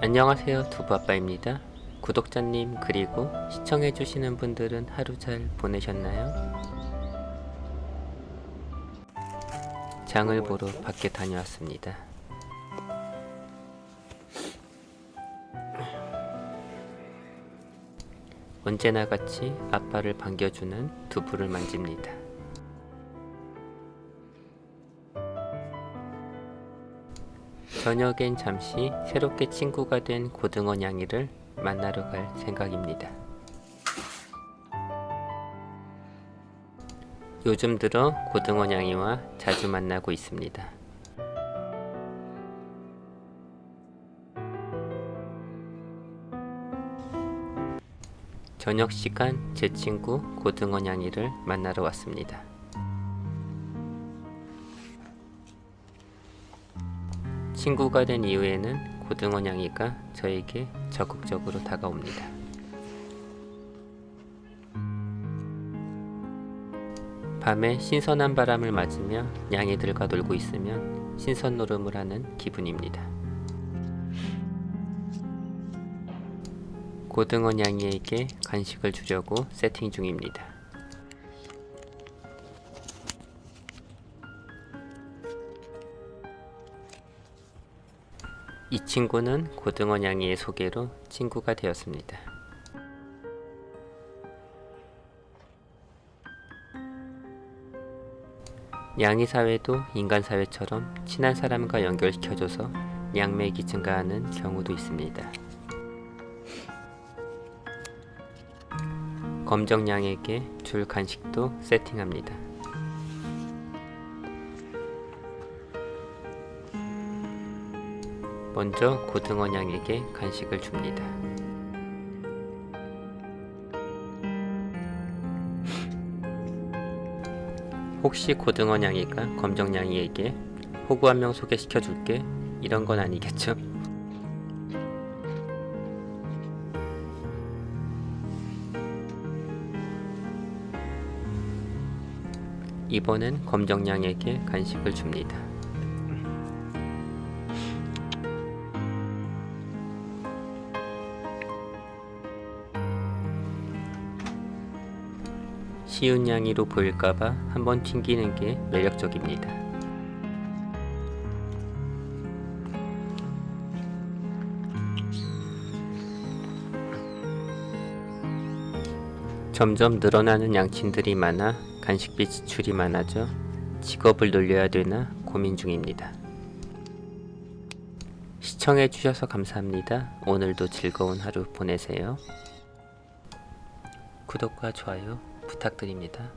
안녕하세요 두부아빠입니다. 구독자님 그리고 시청해주시는 분들은 하루 잘 보내셨나요? 장을 보러 밖에 다녀왔습니다. 언제나 같이 아빠를 반겨주는 두부를 만집니다 저녁엔 잠시 새롭게 친구가 된 고등어 냥이를 만나러 갈 생각입니다. 요즘 들어 고등어 냥이와 자주 만나고 있습니다. 저녁 시간 제 친구 고등어 냥이를 만나러 왔습니다. 친구가 된 이후에는 고등어 냥이가 저에게 적극적으로 다가옵니다. 밤에 신선한 바람을 맞으며 냥이들과 놀고 있으면 신선 노름을 하는 기분입니다. 고등어 냥이에게 간식을 주려고 세팅 중입니다. 이 친구는 고등어 냥이의 소개로 친구가 되었습니다. 냥이 사회도 인간 사회처럼 친한 사람과 연결시켜줘서 양맥이 증가하는 경우도 있습니다. 검정 냥에게 줄 간식도 세팅합니다. 먼저 고등어 냥에게 간식을 줍니다. 혹시 고등어 냥이가 검정 냥이에게 호구 한 명 소개시켜 줄게 이런 건 아니겠죠? 이번엔 검정 냥에게 간식을 줍니다. 쉬운 양이로 보일까봐 한번 튕기는 게 매력적입니다. 점점 늘어나는 양친들이 많아 간식비 지출이 많아져 직업을 놀려야 되나 고민 중입니다. 시청해 주셔서 감사합니다. 오늘도 즐거운 하루 보내세요. 구독과 좋아요 부탁드립니다.